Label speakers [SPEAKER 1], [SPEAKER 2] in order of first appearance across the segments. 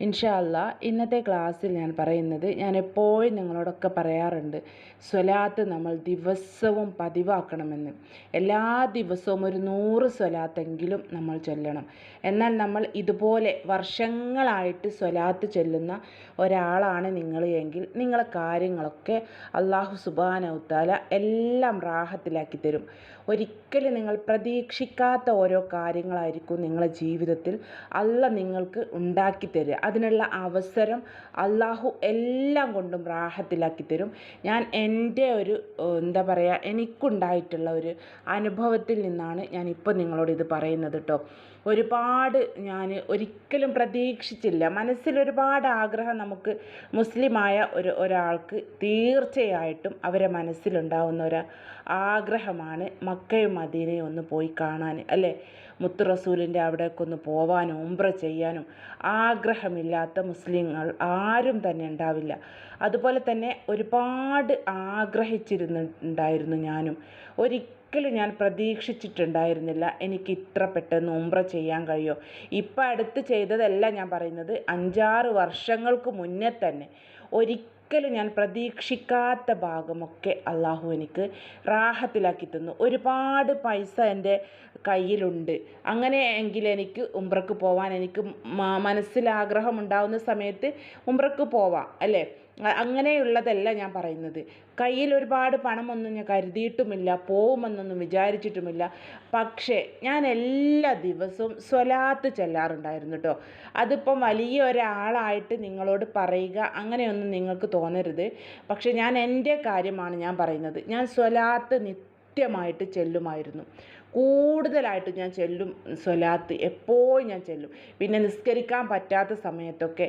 [SPEAKER 1] ഇൻഷാ അല്ലാ ഇന്നത്തെ ക്ലാസ്സിൽ ഞാൻ പറയുന്നത് ഞാൻ എപ്പോഴും നിങ്ങളോടൊക്കെ പറയാറുണ്ട് സ്വലാത്ത് നമ്മൾ ദിവസവും പതിവാക്കണമെന്ന്. എല്ലാ ദിവസവും ഒരു നൂറ് സ്വലാത്തെങ്കിലും നമ്മൾ ചൊല്ലണം. എന്നാൽ നമ്മൾ ഇതുപോലെ വർഷങ്ങളായിട്ട് സ്വലാത്ത് ചൊല്ലുന്ന ഒരാളാണ് നിങ്ങൾ എങ്കിൽ നിങ്ങളെ കാര്യങ്ങളൊക്കെ അള്ളാഹു സുബാനൗത്താല എല്ലാം റാഹത്തിലാക്കി തരും. ഒരിക്കലും നിങ്ങൾ പ്രതീക്ഷിക്കാത്ത ഓരോ കാര്യങ്ങളായിരിക്കും നിങ്ങളെ ജീവിതത്തിൽ അല്ല നിങ്ങൾക്ക് ഉണ്ടാക്കി തരിക. അതിനുള്ള അവസരം അള്ളാഹു എല്ലാം കൊണ്ടും റാഹത്തിലാക്കി തരും. ഞാൻ എന്റെ ഒരു എന്താ പറയുക എനിക്കുണ്ടായിട്ടുള്ള ഒരു അനുഭവത്തിൽ നിന്നാണ് ഞാൻ ഇപ്പോൾ നിങ്ങളോട് ഇത് പറയുന്നത് കേട്ടോ. ഒരുപാട് ഞാൻ ഒരിക്കലും പ്രതീക്ഷിച്ചില്ല. മനസ്സിൽ ഒരുപാട് ആഗ്രഹം നമുക്ക് മുസ്ലിമായ ഒരു ഒരാൾക്ക് തീർച്ചയായിട്ടും അവരെ മനസ്സിലുണ്ടാവുന്ന ഒരു ആഗ്രഹമാണ് മക്കയും മദീനയും ഒന്ന് പോയി കാണാൻ അല്ലേ? മുത്തു റസൂലിന്റെ അവിടേക്ക് ഒന്ന് പോവാനും ഉംറ ചെയ്യാനും ആഗ്രഹമില്ലാത്ത മുസ്ലിങ്ങൾ ആരും തന്നെ ഉണ്ടാവില്ല. അതുപോലെ തന്നെ ഒരുപാട് ആഗ്രഹിച്ചിരുന്നുണ്ടായിരുന്നു ഞാനും. ഒരിക്കലും ഞാൻ പ്രതീക്ഷിച്ചിട്ടുണ്ടായിരുന്നില്ല എനിക്ക് ഇത്ര പെട്ടെന്ന് ഉംറ ചെയ്യാൻ കഴിയുമോ ഇപ്പം അടുത്ത് ചെയ്തതല്ല ഞാൻ പറയുന്നത്. അഞ്ചാറ് വർഷങ്ങൾക്ക് മുന്നേ തന്നെ ഒരിക്കലും ഞാൻ പ്രതീക്ഷിക്കാത്ത ഭാഗമൊക്കെ അള്ളാഹു എനിക്ക് റാഹത്തിലാക്കി തന്നു. ഒരുപാട് പൈസ എന്റെ കയ്യിലുണ്ട്. അങ്ങനെ എങ്കിൽ എനിക്ക് ഉംറക്ക് പോവാൻ എനിക്ക് മനസ്സിൽ ആഗ്രഹം ഉണ്ടാവുന്ന സമയത്ത് ഉംറക്ക് പോവാം അല്ലേ? അങ്ങനെയുള്ളതല്ല ഞാൻ പറയുന്നത്. കയ്യിൽ ഒരുപാട് പണമൊന്നും ഞാൻ കരുതിയിട്ടുമില്ല പോവുമെന്നൊന്നും വിചാരിച്ചിട്ടുമില്ല. പക്ഷേ ഞാൻ എല്ലാ ദിവസവും സ്വലാത്ത് ചെല്ലാറുണ്ടായിരുന്നു കേട്ടോ അതിപ്പം വലിയ ഒരാളായിട്ട് നിങ്ങളോട് പറയുക അങ്ങനെയൊന്നും നിങ്ങൾക്ക് തോന്നരുത്. പക്ഷേ ഞാൻ എന്റെ കാര്യമാണ് ഞാൻ പറയുന്നത്. ഞാൻ സ്വലാത്ത് നിത്യമായിട്ട് ചെല്ലുമായിരുന്നു. കൂടുതലായിട്ട് ഞാൻ ചെല്ലും സ്വലാത്ത് എപ്പോഴും ഞാൻ ചെല്ലും. പിന്നെ നിസ്കരിക്കാൻ പറ്റാത്ത സമയത്തൊക്കെ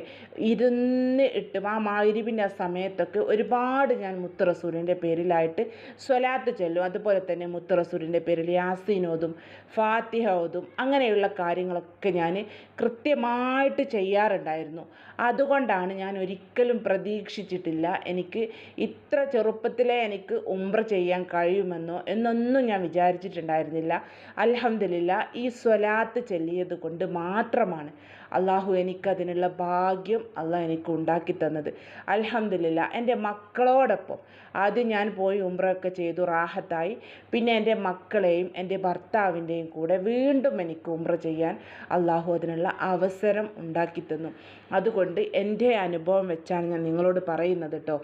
[SPEAKER 1] ഇരുന്ന് ഇട്ടും. ആ മായിരിവിന്റെ ആ സമയത്തൊക്കെ ഒരുപാട് ഞാൻ മുത്ത് റസൂലിന്റെ പേരിലായിട്ട് സ്വലാത്ത് ചെല്ലും. അതുപോലെ തന്നെ മുത്ത് റസൂലിന്റെ പേരിൽ യാസീനോതും ഫാത്തിഹ ഓതും അങ്ങനെയുള്ള കാര്യങ്ങളൊക്കെ ഞാൻ കൃത്യമായിട്ട് ചെയ്യാറുണ്ടായിരുന്നു. അതുകൊണ്ടാണ് ഞാൻ ഒരിക്കലും പ്രതീക്ഷിച്ചിട്ടില്ല എനിക്ക് ഇത്ര ചെറുപ്പത്തിലേ എനിക്ക് ഉംറ ചെയ്യാൻ കഴിയുമെന്നോ എന്നൊന്നും ഞാൻ വിചാരിച്ചിട്ടുണ്ടായിരുന്നില്ല. അൽഹംദുലില്ല ഈ സ്വലാത്ത് ചൊല്ലിയത് കൊണ്ട് മാത്രമാണ് അള്ളാഹു എനിക്കതിനുള്ള ഭാഗ്യം അള്ളാഹ് എനിക്ക് ഉണ്ടാക്കി തന്നത്. അലഹമില്ല എന്റെ മക്കളോടൊപ്പം ആദ്യം ഞാൻ പോയി ഉംറയൊക്കെ ചെയ്തു റാഹത്തായി. പിന്നെ എന്റെ മക്കളെയും എന്റെ ഭർത്താവിന്റെയും കൂടെ വീണ്ടും എനിക്ക് ഉംറ ചെയ്യാൻ അള്ളാഹു അതിനുള്ള അവസരം ഉണ്ടാക്കി തന്നു. അതുകൊണ്ട് എന്റെ അനുഭവം വെച്ചാണ് ഞാൻ നിങ്ങളോട് പറയുന്നത് കേട്ടോ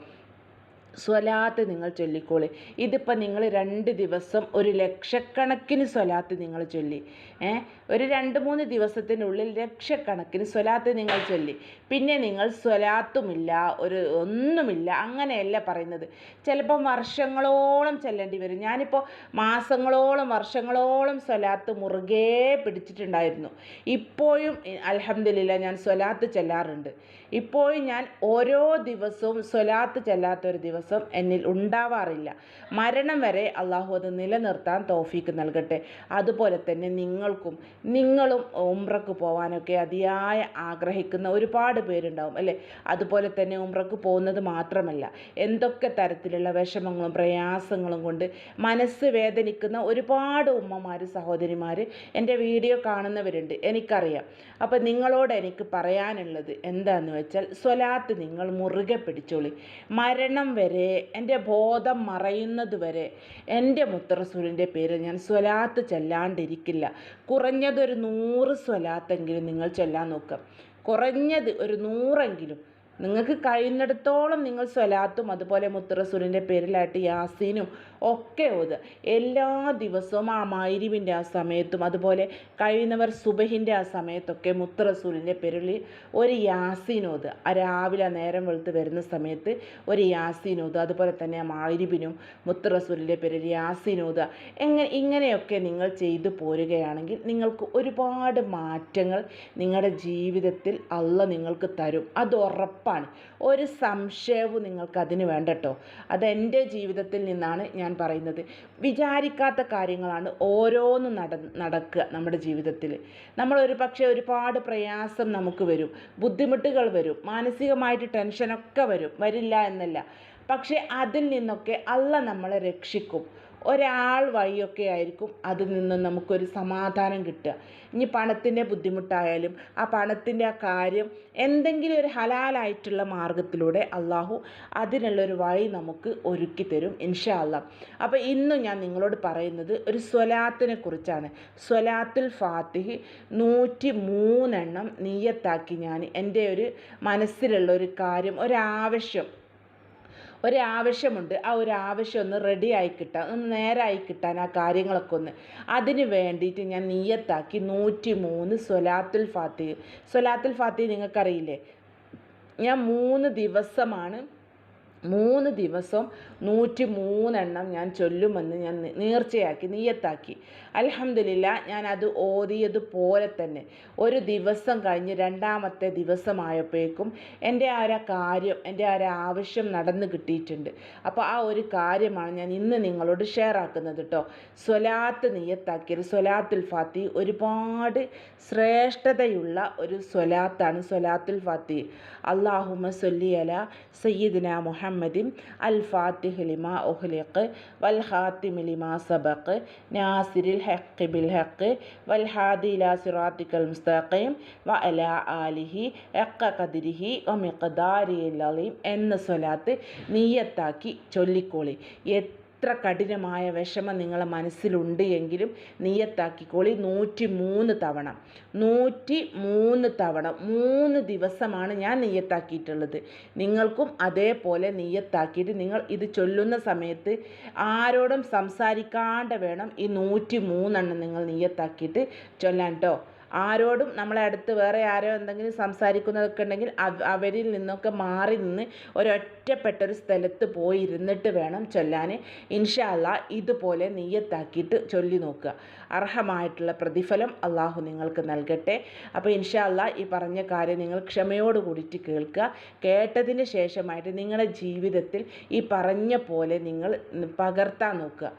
[SPEAKER 1] സ്വലാത്ത് നിങ്ങൾ ചൊല്ലിക്കോളി. ഇതിപ്പോൾ നിങ്ങൾ രണ്ട് ദിവസം ഒരു ലക്ഷക്കണക്കിന് സ്വലാത്ത് നിങ്ങൾ ചൊല്ലി. ഏ? ഒരു രണ്ട് മൂന്ന് ദിവസത്തിനുള്ളിൽ ലക്ഷക്കണക്കിന് സ്വലാത്ത് നിങ്ങൾ ചൊല്ലി. പിന്നെ നിങ്ങൾ സ്വലാത്തുമില്ല ഒരു ഒന്നുമില്ല അങ്ങനെയല്ല പറയുന്നത്. ചിലപ്പം വർഷങ്ങളോളം ചെല്ലേണ്ടി വരും. ഞാനിപ്പോൾ മാസങ്ങളോളം വർഷങ്ങളോളം സ്വലാത്ത് മുറുകെ പിടിച്ചിട്ടുണ്ടായിരുന്നു. ഇപ്പോഴും അലഹമില്ല ഞാൻ സ്വലാത്ത് ചെല്ലാറുണ്ട്. ഇപ്പോഴും ഞാൻ ഓരോ ദിവസവും സ്വലാത്ത് ചെല്ലാത്ത ഒരു ദിവസം എന്നിൽ ഉണ്ടാവാറില്ല. മരണം വരെ അള്ളാഹു അത് നിലനിർത്താൻ തോഫീക്ക് നൽകട്ടെ. അതുപോലെ തന്നെ നിങ്ങൾക്കും നിങ്ങളും ഉംറക്ക് പോകാനൊക്കെ അതിയായ ആഗ്രഹിക്കുന്ന ഒരുപാട് പേരുണ്ടാവും അല്ലേ? അതുപോലെ തന്നെ ഉംറക്ക് പോകുന്നത് മാത്രമല്ല എന്തൊക്കെ തരത്തിലുള്ള വിഷമങ്ങളും പ്രയാസങ്ങളും കൊണ്ട് മനസ്സ് വേദനിക്കുന്ന ഒരുപാട് ഉമ്മമാർ സഹോദരിമാർ എന്റെ വീഡിയോ കാണുന്നവരുണ്ട് എനിക്കറിയാം. അപ്പം നിങ്ങളോട് എനിക്ക് പറയാനുള്ളത് എന്താണെന്ന് വെച്ചാൽ സ്വലാത്ത് നിങ്ങൾ മുറുകെ പിടിച്ചോളി. മരണം വരെ എന്റെ ബോധം മറയുന്നത് വരെ എന്റെ മുത്തറസൂലിന്റെ പേരിൽ ഞാൻ സ്വലാത്ത് ചെല്ലാണ്ടിരിക്കില്ല. കുറഞ്ഞതൊരു നൂറ് സ്വലാത്തെങ്കിലും നിങ്ങൾ ചൊല്ലാൻ നോക്കുക കുറഞ്ഞത് ഒരു നൂറെങ്കിലും. നിങ്ങൾക്ക് കഴിയുന്നിടത്തോളം നിങ്ങൾ സ്വലാത്തും അതുപോലെ മുത്തറസൂലിന്റെ പേരിലായിട്ട് യാസീനും ഒക്കെ ഓതുക എല്ലാ ദിവസവും ആ മൈരിവിന്റെ ആ സമയത്തും അതുപോലെ കഴിയുന്നവർ സുബഹിന്റെ ആ സമയത്തൊക്കെ മുത്തറസൂലിന്റെ പേരിൽ ഒരു യാസീനോത് ആ രാവിലെ നേരം വെളുത്ത് വരുന്ന സമയത്ത് ഒരു യാസീനോത് അതുപോലെ തന്നെ ആ മൈരിബിനും മുത്തറസൂലിന്റെ പേരിൽ യാസീനോത് എങ്ങനെ ഇങ്ങനെയൊക്കെ നിങ്ങൾ ചെയ്തു പോരുകയാണെങ്കിൽ നിങ്ങൾക്ക് ഒരുപാട് മാറ്റങ്ങൾ നിങ്ങളുടെ ജീവിതത്തിൽ അള്ള നിങ്ങൾക്ക് തരും. അത് ഉറപ്പാണ്. ഒരു സംശയവും നിങ്ങൾക്ക് അതിന് വേണ്ട കേട്ടോ അത് എന്റെ ജീവിതത്തിൽ നിന്നാണ് ഞാൻ പറയുന്നത്. വിചാരിക്കാത്ത കാര്യങ്ങളാണ് ഓരോന്നും നട നടക്കുക നമ്മുടെ ജീവിതത്തിൽ. നമ്മൾ ഒരു പക്ഷേ ഒരുപാട് പ്രയാസം നമുക്ക് വരും. ബുദ്ധിമുട്ടുകൾ വരും. മാനസികമായിട്ട് ടെൻഷനൊക്കെ വരും. വരില്ല എന്നല്ല. പക്ഷേ അതിൽ നിന്നൊക്കെ അല്ല നമ്മളെ രക്ഷിക്കും. ഒരാൾ വഴിയൊക്കെ ആയിരിക്കും അതിൽ നിന്ന് നമുക്കൊരു സമാധാനം കിട്ടുക. ഇനി പണത്തിന്റെ ബുദ്ധിമുട്ടായാലും ആ പണത്തിന്റെ ആ കാര്യം എന്തെങ്കിലും ഒരു ഹലാലായിട്ടുള്ള മാർഗത്തിലൂടെ അള്ളാഹു അതിനുള്ളൊരു വഴി നമുക്ക് ഒരുക്കി തരും ഇൻഷാ അല്ല അപ്പോൾ ഇന്നും ഞാൻ നിങ്ങളോട് പറയുന്നത് ഒരു സ്വലാത്തിനെ കുറിച്ചാണ്. സ്വലാത്തുൽ ഫാത്തിഹ് നൂറ്റി മൂന്നെണ്ണം നീയത്താക്കി ഞാൻ എന്റെ ഒരു മനസ്സിലുള്ള ഒരു കാര്യം ഒരാവശ്യം ഒരാവശ്യമുണ്ട്. ആ ഒരു ആവശ്യം ഒന്ന് റെഡി ആയി കിട്ടാൻ ഒന്ന് നേരായി കിട്ടാൻ ആ കാര്യങ്ങളൊക്കെ ഒന്ന്. അതിന് വേണ്ടിയിട്ട് ഞാൻ നീയത്താക്കി നൂറ്റി മൂന്ന് സ്വലാത്തുൽ ഫാത്തി സ്വലാത്തുൽ ഫാത്തി നിങ്ങൾക്കറിയില്ലേ? ഞാൻ മൂന്ന് ദിവസമാണ് മൂന്ന് ദിവസം നൂറ്റി മൂന്നെണ്ണം ഞാൻ ചൊല്ലുമെന്ന് ഞാൻ നേർച്ചയാക്കി നീയത്താക്കി. അലഹമില്ല ഞാൻ അത് ഓതിയതുപോലെ തന്നെ. ഒരു ദിവസം കഴിഞ്ഞ് രണ്ടാമത്തെ ദിവസമായപ്പോഴേക്കും എന്റെ ആ ഒരു കാര്യം എന്റെ ആ ഒരു ആവശ്യം നടന്നു കിട്ടിയിട്ടുണ്ട്. അപ്പോൾ ആ ഒരു കാര്യമാണ് ഞാൻ ഇന്ന് നിങ്ങളോട് ഷെയർ ആക്കുന്നത് കേട്ടോ സ്വലാത്ത് നീയത്താക്കിയത് സ്വലാത്തുൽ ഫാത്തി ഒരുപാട് ശ്രേഷ്ഠതയുള്ള ഒരു സ്വലാത്താണ് സ്വലാത്തുൽ ഫാത്തി. അള്ളാഹുമ സൊല്ലിയല സയ്യിദിന സയ്യിദിന മുഹമ്മദിൻ അൽ ഫാത്തിഹ് ലിമ ഉഹ്ലിഖ് വൽ ഹാത്തിമി ലിമ സബഖ് നാസിരിൽ ഹഖ് ബിൽ ഹഖ് വൽ ഹാദി ല സിറാത്തിക്കൽ മുസ്തഖീം വ അല ആലിഹി എക്ക ഖദ്രിഹി ഒമിക്കദാരി അലീം എന്ന സ്വലാത്ത് നീയത്താക്കി ചൊല്ലിക്കോളി. എത്ര കഠിനമായ വിഷമം നിങ്ങളെ മനസ്സിലുണ്ട് എങ്കിലും നീയത്താക്കിക്കോളി. നൂറ്റി മൂന്ന് തവണ നൂറ്റി മൂന്ന് തവണ മൂന്ന് ദിവസമാണ് ഞാൻ നീയത്താക്കിയിട്ടുള്ളത്. നിങ്ങൾക്കും അതേപോലെ നീയത്താക്കിയിട്ട് നിങ്ങൾ ഇത് ചൊല്ലുന്ന സമയത്ത് ആരോടും സംസാരിക്കാണ്ട് വേണം ഈ നൂറ്റി മൂന്നെണ്ണം നിങ്ങൾ നീയത്താക്കിയിട്ട് ചൊല്ലാൻ കേട്ടോ ആരോടും നമ്മളെ അടുത്ത് വേറെ ആരോ എന്തെങ്കിലും സംസാരിക്കുന്നതൊക്കെ ഉണ്ടെങ്കിൽ അവരിൽ നിന്നൊക്കെ മാറി നിന്ന് ഒരൊറ്റപ്പെട്ടൊരു സ്ഥലത്ത് പോയി ഇരുന്നിട്ട് വേണം ചൊല്ലാൻ. ഇൻഷാല്ല ഇതുപോലെ നെയ്യത്താക്കിയിട്ട് ചൊല്ലി നോക്കുക. അർഹമായിട്ടുള്ള പ്രതിഫലം അള്ളാഹു നിങ്ങൾക്ക് നൽകട്ടെ. അപ്പോൾ ഇൻഷാല്ല ഈ പറഞ്ഞ കാര്യം നിങ്ങൾ ക്ഷമയോട് കൂടിയിട്ട് കേൾക്കുക. കേട്ടതിന് ശേഷമായിട്ട് നിങ്ങളുടെ ജീവിതത്തിൽ ഈ പറഞ്ഞ പോലെ നിങ്ങൾ പകർത്താൻ നോക്കുക.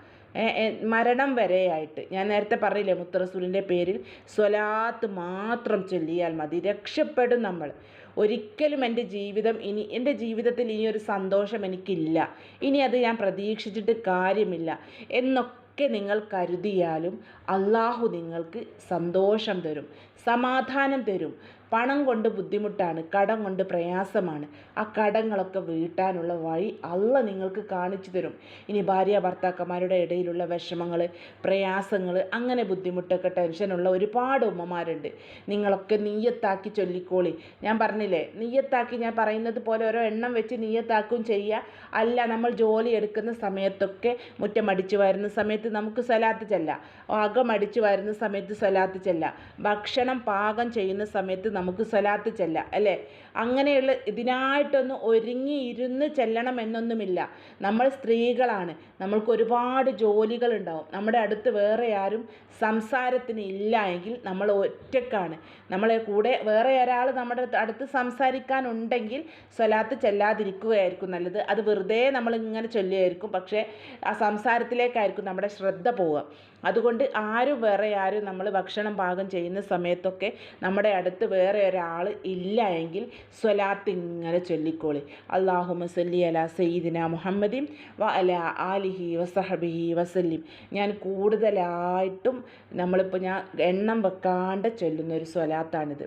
[SPEAKER 1] മരണം വരെയായിട്ട്. ഞാൻ നേരത്തെ പറഞ്ഞില്ലേ മുത്തറസൂലിന്റെ പേരിൽ സ്വലാത്ത് മാത്രം ചൊല്ലിയാൽ മതി. രക്ഷപ്പെടും നമ്മൾ. ഒരിക്കലും എന്റെ ജീവിതം ഇനി എന്റെ ജീവിതത്തിൽ ഇനി ഒരു സന്തോഷം എനിക്കില്ല. ഇനി അത് ഞാൻ പ്രതീക്ഷിച്ചിട്ട് കാര്യമില്ല. എന്നൊക്കെ ഒക്കെ നിങ്ങൾ കരുതിയാലും അള്ളാഹു നിങ്ങൾക്ക് സന്തോഷം തരും സമാധാനം തരും. പണം കൊണ്ട് ബുദ്ധിമുട്ടാണ് കടം കൊണ്ട് പ്രയാസമാണ്. ആ കടങ്ങളൊക്കെ വീട്ടാനുള്ള വഴി അള്ള നിങ്ങൾക്ക് കാണിച്ചു തരും. ഇനി ഭാര്യ ഭർത്താക്കന്മാരുടെ ഇടയിലുള്ള വിഷമങ്ങൾ പ്രയാസങ്ങൾ അങ്ങനെ ബുദ്ധിമുട്ടൊക്കെ ടെൻഷനുള്ള ഒരുപാട് ഉമ്മമാരുണ്ട്. നിങ്ങളൊക്കെ നീയത്താക്കി ചൊല്ലിക്കോളി. ഞാൻ പറഞ്ഞില്ലേ നീയത്താക്കി ഞാൻ പറയുന്നത് പോലെ ഓരോ എണ്ണം വെച്ച് നീയത്താക്കും ചെയ്യുക അല്ല നമ്മൾ ജോലി എടുക്കുന്ന സമയത്തൊക്കെ മുറ്റം അടിച്ചു വരുന്ന സമയത്ത് നമുക്ക് സ്വലാത്ത് ചെല്ലാം. അകം അടിച്ചു വരുന്ന സമയത്ത് സ്വലാത്ത് ചെല്ലാം. ഭക്ഷണം പാകം ചെയ്യുന്ന സമയത്ത് നമുക്ക് സ്വലാത്ത് ചെല്ലാം അല്ലേ? അങ്ങനെയുള്ള ഇതിനായിട്ടൊന്ന് ഒരുങ്ങി ഇരുന്ന് ചെല്ലണം എന്നൊന്നുമില്ല നമ്മൾ സ്ത്രീകളാണ്. നമ്മൾക്ക് ഒരുപാട് ജോലികളുണ്ടാവും. നമ്മുടെ അടുത്ത് വേറെ ആരും സംസാരത്തിന് ഇല്ല എങ്കിൽ നമ്മൾ ഒറ്റക്കാണ്. നമ്മളെ കൂടെ വേറെ ഒരാൾ നമ്മുടെ അടുത്ത് സംസാരിക്കാനുണ്ടെങ്കിൽ സ്വലാത്ത് ചെല്ലാതിരിക്കുകയായിരിക്കും നല്ലത്. അത് വെറുതെ നമ്മൾ ഇങ്ങനെ ചൊല്ലിയായിരിക്കും പക്ഷേ ആ സംസാരത്തിലേക്കായിരിക്കും നമ്മുടെ ശ്രദ്ധ പോവുക. അതുകൊണ്ട് ആരും വേറെ ആരും നമ്മൾ ഭക്ഷണം പാകം ചെയ്യുന്ന സമയത്തൊക്കെ നമ്മുടെ അടുത്ത് വേറെ ഒരാൾ ഇല്ല എങ്കിൽ സ്വലാത്ത് ഇങ്ങനെ ചൊല്ലിക്കോളി. അള്ളാഹുമ സല്ലി അല സയ്യിദിന മുഹമ്മദിൻ വ അല ആലിഹി വസഹബിഹി വസല്ലിം. ഞാൻ കൂടുതലായിട്ടും നമ്മളിപ്പോൾ ഞാൻ എണ്ണം വെക്കാണ്ട് ചൊല്ലുന്ന ഒരു സ്വലാത്താണിത്.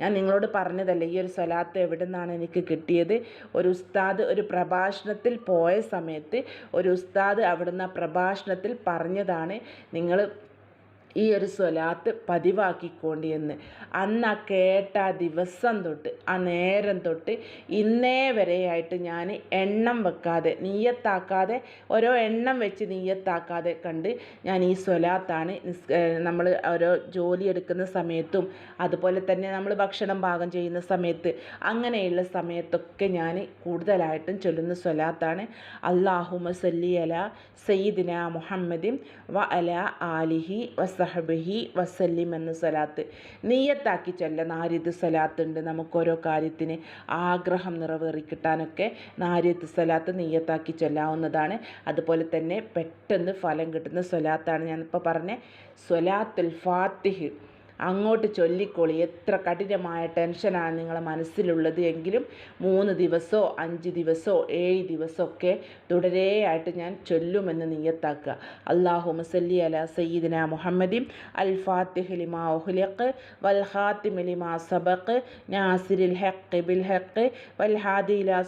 [SPEAKER 1] ഞാൻ നിങ്ങളോട് പറഞ്ഞതല്ലേ ഈ ഒരു സ്വലാത്ത് എവിടെ നിന്നാണ് എനിക്ക് കിട്ടിയത്? ഒരു ഉസ്താദ് ഒരു പ്രഭാഷണത്തിൽ പോയ സമയത്ത് ഒരു ഉസ്താദ് അവിടുന്ന് പ്രഭാഷണത്തിൽ പറഞ്ഞതാണ് നിങ്ങൾ ഈ ഒരു സ്വലാത്ത് പതിവാക്കിക്കോണ്ടി എന്ന് അന്ന് ആ കേട്ട ആ ദിവസം തൊട്ട് ആ നേരം തൊട്ട് ഇന്നേ വരെയായിട്ട് ഞാൻ എണ്ണം വെക്കാതെ നീയത്താക്കാതെ ഓരോ എണ്ണം വെച്ച് നീയത്താക്കാതെ കണ്ട് ഞാൻ ഈ സ്വലാത്താണ് നമ്മൾ ഓരോ ജോലി എടുക്കുന്ന സമയത്തും അതുപോലെ തന്നെ നമ്മൾ ഭക്ഷണം പാകം ചെയ്യുന്ന സമയത്ത് അങ്ങനെയുള്ള സമയത്തൊക്കെ ഞാൻ കൂടുതലായിട്ടും ചൊല്ലുന്ന സ്വലാത്താണ്. അള്ളാഹുമ സല്ലി അല സയ്യിദിന മുഹമ്മദിൻ വ അല ആലിഹി വസ സഹബഹി വസല്ലിം എന്ന സലാത്ത്. നെയ്യത്താക്കി ചൊല്ല നാരിത് ഉണ്ട്. നമുക്കോരോ കാര്യത്തിന് ആഗ്രഹം നിറവേറി കിട്ടാനൊക്കെ സ്വലാത്ത് നെയ്യത്താക്കി ചൊല്ലാവുന്നതാണ്. അതുപോലെ തന്നെ പെട്ടെന്ന് ഫലം കിട്ടുന്ന സ്വലാത്താണ് ഞാനിപ്പോൾ പറഞ്ഞ. സ്വലാത്തുൽ ഫാത്തിഹ്. അങ്ങോട്ട് ചൊല്ലിക്കോളി. എത്ര കഠിനമായ ടെൻഷനാണ് നിങ്ങളെ മനസ്സിലുള്ളത് എങ്കിലും മൂന്ന് ദിവസമോ അഞ്ച് ദിവസമോ ഏഴ് ദിവസമൊക്കെ തുടരെയായിട്ട് ഞാൻ ചൊല്ലുമെന്ന് നീയത്താക്കുക. അള്ളാഹു മുസല്ലി അല സയ്യിദിന മുഹമ്മദിൻ അൽ ഫാത്തിഹ് ലിമാ ഉഹ്ലിഖ് വൽ ലിമാ സബഖ് നാസിരിൽ ഹഖ് ബിൽ ഹഖ് വൽ ഹാദി ഇലാ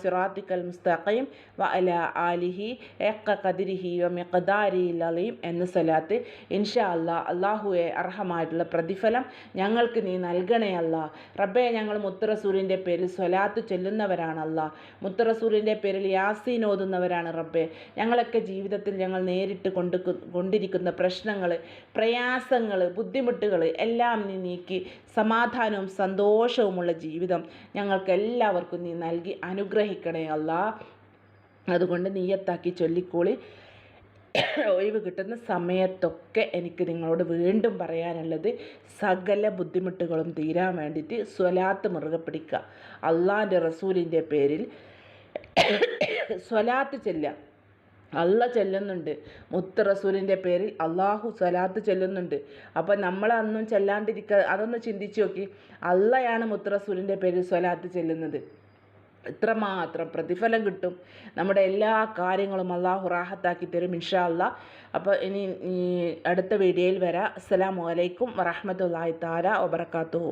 [SPEAKER 1] മുസ്തഖീം വ അല ആലിഹി എക്ക ഖദ്രിഹി വ മിഖ്ദാരിൽ അലീം എന്ന സ്ഥലത്ത് ഇൻഷാ അല്ലാ അള്ളാഹുവെ അർഹമായിട്ടുള്ള പ്രതിഫലം ഞങ്ങൾക്ക് നീ നൽകണേ അല്ല. റബ്ബെ ഞങ്ങൾ മുത്തറസൂലിന്റെ പേരിൽ സ്വലാത്ത് ചൊല്ലുന്നവരാണല്ല. മുത്തറസൂരിന്റെ പേരിൽ യാസീൻ ഓതുന്നവരാണ് റബ്ബെ. ഞങ്ങളൊക്കെ ജീവിതത്തിൽ ഞങ്ങൾ നേരിട്ട് കൊണ്ട് കൊണ്ടിരിക്കുന്ന പ്രശ്നങ്ങൾ പ്രയാസങ്ങൾ ബുദ്ധിമുട്ടുകൾ എല്ലാം നീ നീക്കി സമാധാനവും സന്തോഷവുമുള്ള ജീവിതം ഞങ്ങൾക്ക് എല്ലാവർക്കും നീ നൽകി അനുഗ്രഹിക്കണേ അല്ല. അതുകൊണ്ട് നീയത്താക്കി ചൊല്ലിക്കോളി. ഒഴിവ് കിട്ടുന്ന സമയത്തൊക്കെ എനിക്ക് നിങ്ങളോട് വീണ്ടും പറയാനുള്ളത് സകല ബുദ്ധിമുട്ടുകളും തീരാൻ വേണ്ടിയിട്ട് സ്വലാത്ത് മുറുകെ പിടിക്കുക. അള്ളാന്റെ റസൂലിന്റെ പേരിൽ സ്വലാത്ത് ചെല്ലുക. അള്ള ചെല്ലുന്നുണ്ട്. മുത്ത് റസൂലിന്റെ പേരിൽ അള്ളാഹു സ്വലാത്ത് ചെല്ലുന്നുണ്ട്. അപ്പോൾ നമ്മൾ അന്നും ചെല്ലാണ്ടിരിക്കുക അതൊന്ന് ചിന്തിച്ച് നോക്കി. അള്ളയാണ് മുത്ത് റസൂലിന്റെ പേരിൽ സ്വലാത്ത് ചെല്ലുന്നത്. ഇത്രമാത്രം പ്രതിഫലം കിട്ടും. നമ്മുടെ എല്ലാ കാര്യങ്ങളും അള്ളാഹു റാഹത്താക്കി തരും ഇൻഷാ അല്ലാ അപ്പോൾ ഇനി അടുത്ത വീഡിയോയിൽ വരാം. അസ്സലാമു അലൈക്കും വറഹമത്തല്ലാഹി താല വബർക്കാത്തുഹു